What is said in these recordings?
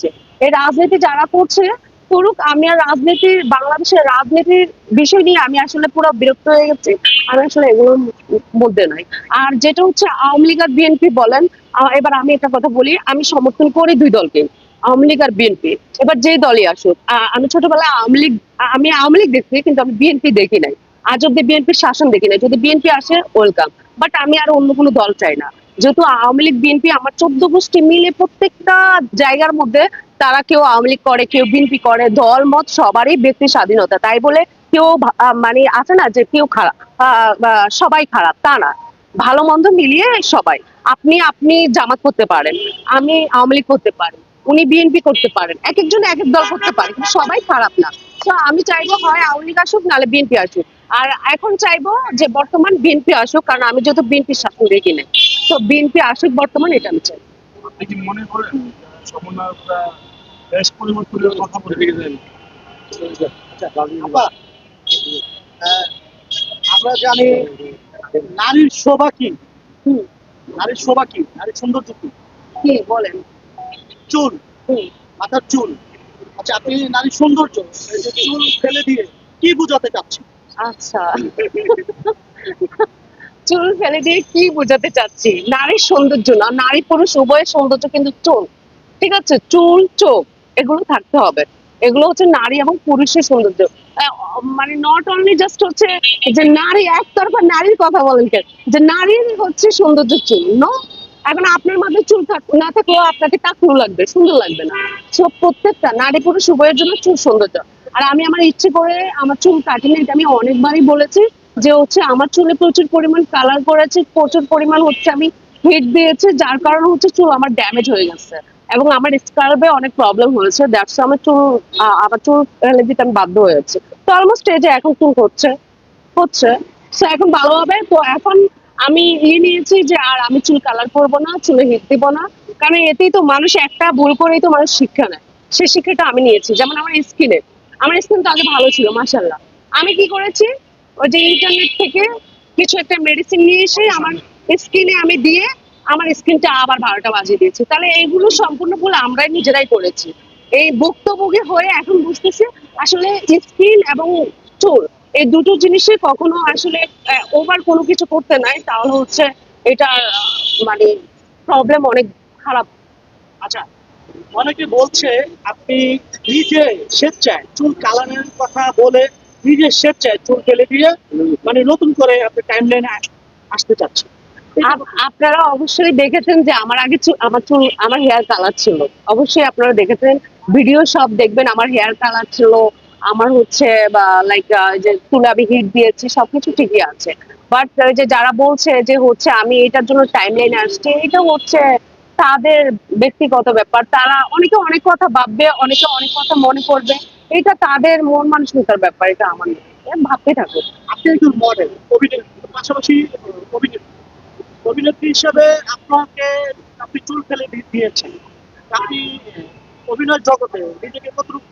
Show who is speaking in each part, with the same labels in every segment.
Speaker 1: করছে এই রাজনীতি যারা করছে, করুক, আমি আর রাজনীতির, বাংলাদেশের রাজনীতির বিষয় নিয়ে আমি আসলে পুরো বিরক্ত হয়ে গেছি। আমি আসলে এগুলোর মধ্যে নাই। আর যেটা হচ্ছে, আওয়ামী লীগ আর বিএনপি বলেন এবার আমি একটা কথা বলি, আমি সমর্থন করি দুই দলকে, আওয়ামী লীগ আর বিএনপি। এবার যে দলই আসুক আমি ছোটবেলায় আওয়ামী লীগ, আমি আওয়ামী লীগ দেখছি, কিন্তু আমি বিএনপি দেখি নাই। আজ অব্দি বিএনপির শাসন দেখি নাই। যদি বিএনপি আসে ওয়েলকাম বাট আমি আর অন্য কোনো দল চাই না। যেহেতু আওয়ামী লীগ, বিএনপি, আমার চোদ্দ গোষ্ঠী মিলে প্রত্যেকটা জায়গার মধ্যে তারা কেউ আওয়ামী লীগ করে, কেউ বিএনপি করে, দল, মত সবারই ব্যক্তি স্বাধীনতা। তাই বলে কেউ মানে আছে না যে কেউ খারাপ সবাই খারাপ, তা না। ভালো, মন্দ মিলিয়ে সবাই। আপনি আপনি জামাত করতে পারেন, আমি আওয়ামী লীগ করতে পারি, উনি বিএনপি করতে পারেন, এক একজন এক এক দল করতে পারে, কিন্তু সবাই খারাপ না। তো আমি চাইব হয় আওয়ামী লীগ আসুক নাহলে বিএনপি আসুক। আর এখন চাইব যে বর্তমান বিএনপি আসুক কারণ আমি যেহেতু বিএনপির শাসন দেখি নাই তো বিএনপি আসুক বর্তমান এটা আমি চাই।
Speaker 2: আপনি কি মনে করেন সমন্বয়করা দেশ পরিবর্তনের কথা বলে গেছেন
Speaker 3: আহ, আমরা জানি নারীর শোভা কি?
Speaker 1: হুম,
Speaker 3: নারীর শোভা কি? নারীর সৌন্দর্য কি?
Speaker 1: কি বলেন?
Speaker 3: চুল।
Speaker 1: হুম।
Speaker 3: মাথার চুল। আচ্ছা আপনি নারীর সৌন্দর্য চুল ফেলে দিয়ে কি বোঝাতে চাচ্ছেন?
Speaker 1: আচ্ছা। চুল ফেলে দিয়ে কি বোঝাতে চাচ্ছি? নারীর সৌন্দর্য না নারী পুরুষ উভয়ের সৌন্দর্য কিন্তু চুল। ঠিক আছে? চুল চোখ এগুলো থাকতে হবে। এগুলো হচ্ছে নারী এবং পুরুষের সৌন্দর্য। মানে নট অনলি জাস্ট হচ্ছে যে নারী একতরফা নারীর কথা বলেন কেন? যে নারীর হচ্ছে সৌন্দর্য চুল নো এখন আপনার মাঝে চুল না থাকলেও আপনাকে টাকলু লাগবে, সুন্দর লাগবে না। সো প্রত্যেকটা নারী পুরুষ উভয়ের জন্য চুল সৌন্দর্য। আর আমি আমার ইচ্ছে করে আমার চুল কাটিনি, এটা আমি অনেকবারই বলেছি যে হচ্ছে আমার চুলে প্রচুর পরিমাণ কালার করেছে, প্রচুর পরিমাণ হচ্ছে আমি হিট দিয়েছে, যার কারণে হচ্ছে চুল আমার ড্যামেজ হয়ে গেছে। এবং আমার স্কার্বে অনেক প্রবলেম হয়েছে দ্যাটস আমার চুল আমার চুল দিতে আমি বাধ্য হয়েছে। তো অলমোস্ট যে এখন চুল হচ্ছে হচ্ছে। তো এখন ভালো হবে, তো এখন আমি ইয়ে নিয়েছি যে, আর আমি চুল কালার করব না, চুলে হিট দিব না। কারণ এতেই তো মানুষ একটা ভুল করেই তো মানুষ শিক্ষা নেয়। সেই শিক্ষাটা আমি নিয়েছি। যেমন আমার স্কিনে আমার স্কিন তো আগে ভালো ছিল মাসাল্লাহ আমি কি করেছি? ওই যে ইন্টারনেট থেকে কিছু একটা মেডিসিন নিয়ে এসে আমার স্কিনে আমি দিয়ে আমার স্কিনটা আবার বারোটা বাজিয়ে দিয়েছি। তাহলে এইগুলো সম্পূর্ণ ভুল আমরাই নিজেরাই করেছি। এই ভুক্তভোগী হয়ে এখন বুঝতেছি আসলে স্কিন এবং চুল এই দুটো জিনিসে কখনো আসলে ওভার কোনো কিছু করতে নাই তাহলে হচ্ছে এটা মানে প্রবলেম অনেক খারাপ।
Speaker 3: আচ্ছা অনেকে বলছে আপনি নিজে স্বেচ্ছায় চুল কালারের কথা বলে নিজে স্বেচ্ছায় চুল ফেলে দিয়ে মানে নতুন করে আপনি টাইম লাইনে আসতে চাচ্ছেন।
Speaker 1: আপনারা অবশ্যই দেখেছেন যে আমার আগে আমার চুল আমার হেয়ার কালার ছিল। অবশ্যই আপনারা দেখেছেন ভিডিও সব দেখবেন আমার হেয়ার কালার ছিল আমার হচ্ছে বা লাইক যে আমি হিট দিয়েছি, সবকিছু ঠিকই আছে। বাট যে যারা বলছে যে হচ্ছে আমি এটার জন্য টাইম লাইনে আসছি, এটা হচ্ছে তাদের ব্যক্তিগত ব্যাপার। তারা অনেকে অনেক কথা ভাববে, অনেকে অনেক কথা মনে করবে। এটা তাদের মন মানসিকতার ব্যাপার, এটা আমার ভাবতে থাকুক
Speaker 3: আপনি একজন মডেল অভিনেত্রী, পাশাপাশি অভিনেত্রী। অভিনেত্রী হিসেবে আপনাকে আপনি চুল ফেলে দিয়েছেন। আপনি অভিনয় জগতে নিজেকে কতটুকু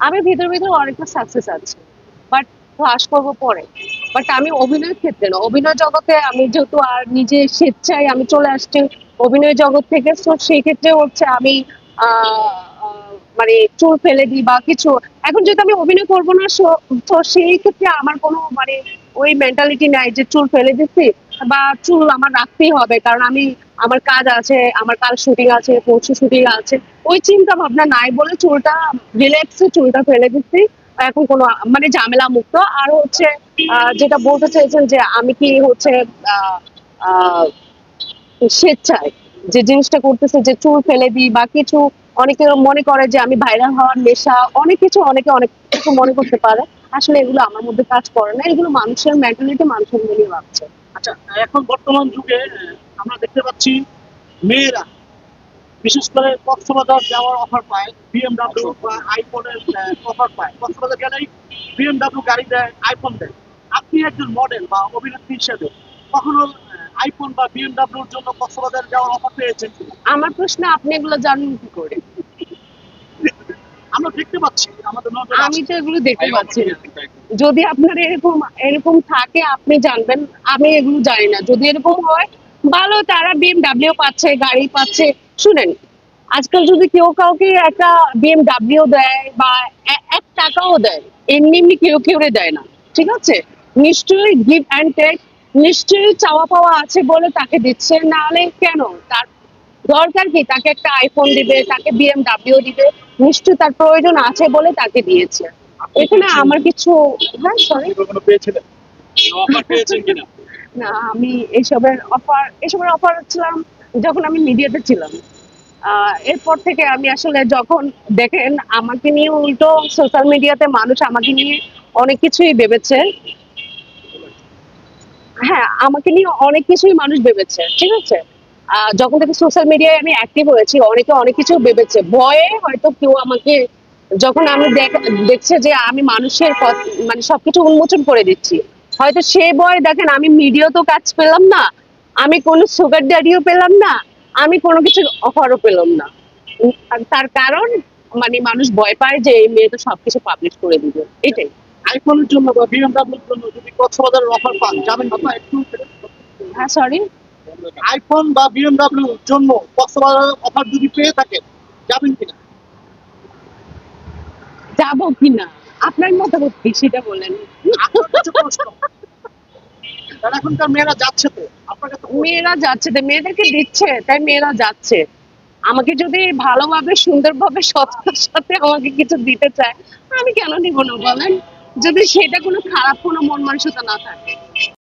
Speaker 1: আমি ভিতর ভিতর অনেকটা সাকসেস আছে বাট ক্লাস করব পরে। বাট আমি অভিনয়ের ক্ষেত্রে না, অভিনয় জগতে আমি যেহেতু আর নিজে স্বেচ্ছায় আমি চলে আসছি অভিনয় জগৎ থেকে তো সেই ক্ষেত্রে হচ্ছে আমি মানে চুল ফেলে দিই বা কিছু। এখন যেহেতু আমি অভিনয় করব না তো সেই ক্ষেত্রে আমার কোনো মানে ওই মেন্টালিটি নাই যে চুল ফেলে দিচ্ছি বা চুল আমার রাখতেই হবে, কারণ আমি আমার কাজ আছে, আমার কাল শুটিং আছে, পরশু শুটিং আছে। ওই চিন্তা ভাবনা নাই বলে চুলটা রিল্যাক্সে চুলটা ফেলে দিচ্ছি। এখন কোনো মানে ঝামেলা মুক্ত। আর হচ্ছে যেটা বলতে চাইছেন যে আমি কি হচ্ছে স্বেচ্ছায় যে জিনিসটা করতেছে, যে চুল ফেলে দিই বা কিছু, অনেকে মনে করে যে আমি ভাইরাল হওয়ার নেশা, অনেক কিছু অনেকে অনেক কিছু মনে করতে পারে। আসলে এগুলো আমার মধ্যে কাজ করে না। এগুলো মানুষের মেন্টালিটি মানুষের মিলিয়ে ভাবছে।
Speaker 3: আচ্ছা এখন বর্তমান যুগে আমরা দেখতে পাচ্ছি মেয়েরা বিশেষ করে কক্সবাজার যাওয়ার অফার পায় বিএমডাব্লিউ বা আইফোনের অফার পায়। কক্সবাজার গেলেই বিএমডাব্লিউ গাড়ি দেয় আইফোন দেয়। আপনি একজন মডেল বা অভিনেত্রী হিসেবে কখনো আইফোন বা বিএমডাব্লিউর জন্য কক্সবাজার যাওয়ার অফার পেয়েছেন
Speaker 1: আমার প্রশ্ন আপনি এগুলো জানেন কি করে?
Speaker 3: আমরা দেখতে পাচ্ছি আমাদের
Speaker 1: আমি তো এগুলো দেখতে পাচ্ছি। যদি আপনার এরকম এরকম থাকে আপনি জানবেন। আমি এগুলো জানি না। যদি এরকম হয় ভালো তারা বিএমডাব্লিউ পাচ্ছে গাড়ি পাচ্ছে। শুনেন আজকাল যদি কেউ কাউকে একটা বিএমডাব্লিউ দেয় বা এক টাকাও দেয় এমনি এমনি কেউ কেউ দেয় না ঠিক আছে? নিশ্চয়ই গিভ অ্যান্ড টেক নিশ্চয়ই চাওয়া পাওয়া আছে বলে তাকে দিচ্ছে নাহলে কেন? তার দরকার কি? তাকে একটা আইফোন দিবে তাকে বিএমডাব্লিউ দিবে নিশ্চয়ই তার প্রয়োজন আছে বলে তাকে দিয়েছে। এখানে আমার কিছু হ্যাঁ সরি
Speaker 2: পেয়েছিলেন
Speaker 1: আমি এইসবের অফার এসবের অফার ছিলাম যখন আমি মিডিয়াতে ছিলাম। এরপর থেকে আমি আসলে যখন দেখেন, আমাকে নিয়ে উল্টো সোশ্যাল মিডিয়াতে মানুষ আমাকে নিয়ে অনেক কিছুই ভেবেছে। হ্যাঁ আমাকে নিয়ে অনেক কিছুই মানুষ ভেবেছে, ঠিক আছে? যখন থেকে সোশ্যাল মিডিয়ায় আমি অ্যাক্টিভ হয়েছি, অনেকে অনেক কিছু ভেবেছে। ভয়ে হয়তো কেউ আমাকে, যখন আমি দেখ- দেখছে যে আমি মানুষের মানে সবকিছু উন্মোচন করে দিচ্ছি। হয়তো সে ভয় দেখেন আমি মিডিয়াতেও কাজ পেলাম না আমি কোনো সুগার ড্যাডিও পেলাম না আমি কোনো কিছু অফারও পেলাম না। তার কারণ মানে মানুষ ভয় পায় যে এই মেয়ে তো সবকিছু পাবলিশ করে দিবে। এটাই।
Speaker 3: আইফোনের জন্য বা বিএমডাব্লিউর জন্য যদি কক্সবাজারের অফার পান যাবেন না একটু
Speaker 1: হ্যাঁ সরি
Speaker 3: আইফোন বা বিএমডাব্লিউর জন্য কক্সবাজারের অফার যদি পেয়ে থাকেন যাবেন কিনা?
Speaker 1: যাব কিনা? আপনার মতামত কি? সেটা বলেন।
Speaker 3: এখনকার মেয়েরা যাচ্ছে তো
Speaker 1: মেয়েরা যাচ্ছে মেয়েদেরকে দিচ্ছে, তাই মেয়েরা যাচ্ছে। আমাকে যদি ভালোভাবে, সুন্দরভাবে সততার সাথে আমাকে কিছু দিতে চায়, আমি কেন নিব না বলেন? যদি সেটা কোনো খারাপ, কোনো মন মানসিকতা না থাকে।